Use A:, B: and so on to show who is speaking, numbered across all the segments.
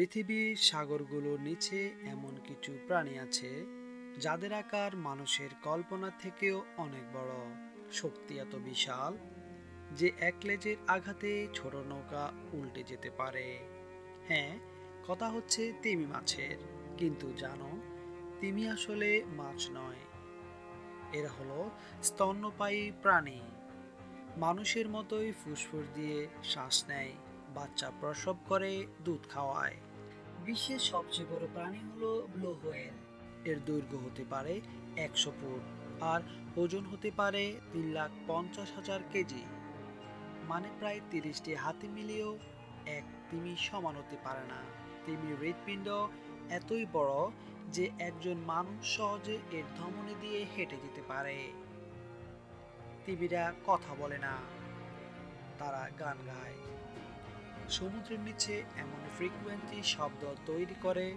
A: পৃথিবীর সাগরগুলোর নিচে এমন কিছু প্রাণী আছে, যাদের আকার মানুষের কল্পনা থেকেও অনেক বড়। শক্তি এত বিশাল যে এক লেজের আঘাতে ছোট নৌকা উল্টে যেতে পারে। হ্যাঁ কথা হচ্ছে তিমি মাছের। কিন্তু জানো, তিমি আসলে মাছ নয়। এরা হলো স্তন্যপায়ী প্রাণী। মানুষের মতোই ফুসফুস দিয়ে শ্বাস নেয়, বাচ্চা প্রসব করে দুধ খাওয়ায়। বিশ্বের সবচেয়ে বড় প্রাণী হলো ব্লু হোয়েল। এর দৈর্ঘ্য হতে পারে একশো ফুট আর ওজন হতে পারে তিন লাখ পঞ্চাশ হাজার কেজি। মানে প্রায় তিরিশটি হাতি মিলিয়েও এক তিমি সমান হতে পারে না। তিমির হৃৎপিণ্ড এতই বড় যে একজন মানুষ সহজে এর ধমনী দিয়ে হেঁটে যেতে পারে। তিমিরা কথা বলে না। তারা গান গায়। সমুদ্রের নিচে এমন ফ্রিকুয়েন্সি শব্দ তৈরি করে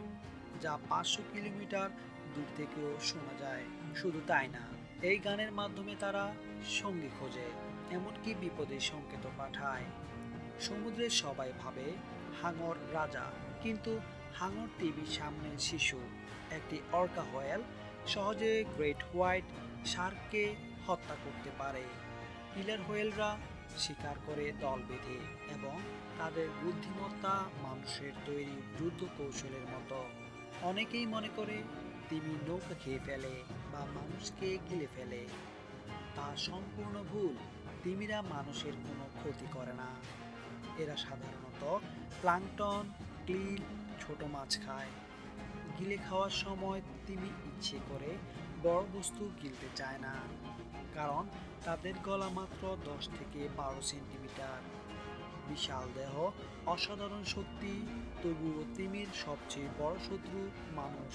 A: যা পাঁচশো কিলোমিটার দূর থেকেও শোনা যায়। শুধু তাই না, এই গানের মাধ্যমে তারা সঙ্গী খোঁজে, এমনকি বিপদের সংকেত পাঠায়। সমুদ্রের সবাই ভাবে, হাঙর রাজা, কিন্তু হাঙর টিভির সামনে শিশু, একটি অর্কা হোয়েল, সহজে গ্রেট হোয়াইট শার্ককে হত্যা করতে পারে। কিলার হোয়েলরা শিকার করে দল বেঁধে এবং তাদের বুদ্ধিমত্তা মানুষের তৈরি যুদ্ধ কৌশলের মতো। অনেকেই মনে করে তিমি নৌকা খেয়ে ফেলে বা মানুষকে গিলে ফেলে। তা সম্পূর্ণ ভুল। তিমিরা মানুষের কোনো ক্ষতি করে না। এরা সাধারণত প্লাংটন, ক্লিল, ছোট মাছ খায়। গিলে খাওয়ার সময় তিমি ইচ্ছে করে বড় বস্তু গিলতে চায় না। কারণ তাদের গলা মাত্র দশ থেকে বারো সেন্টিমিটার। বিশাল দেহ, অসাধারণ শক্তি তবুও তিমির সবচেয়ে বড় শত্রু মানুষ।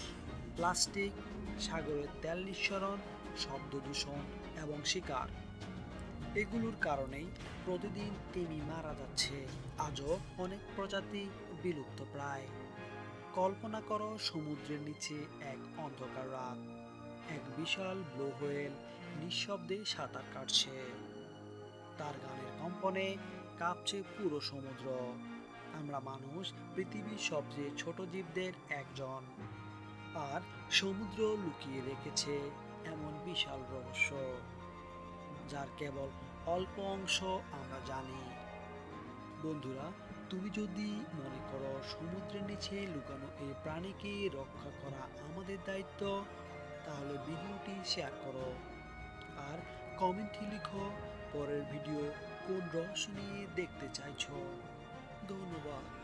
A: প্লাস্টিক, সাগরের তেল নিঃসরণ, শব্দ দূষণ এবং শিকার। এগুলোর কারণেই প্রতিদিন তিমি মারা যাচ্ছে। আজও অনেক প্রজাতি বিলুপ্ত প্রায়। কল্পনা করো সমুদ্রের নিচে এক অন্ধকার রাত। এক বিশাল ব্লু হোয়েল নিঃশব্দে সাঁতার কাটছে। তার গানের কম্পনে কাঁপছে পুরো সমুদ্র। আমরা মানুষ, পৃথিবীর সবচেয়ে ছোট জীবদের একজন। আর সমুদ্র লুকিয়ে রেখেছে এমন বিশাল রহস্য, যার কেবল অল্প অংশ আমরা জানি। বন্ধুরা, তুমি যদি মনে করো সমুদ্রের নিচে লুকানো এই প্রাণীকে রক্ষা করা আমাদের দায়িত্ব, তাহলে ভিডিওটি শেয়ার করো। আর কমেন্টে লিখো। পরের ভিডিও কোন রহস্য নিয়ে দেখতে চাইছো? ধন্যবাদ।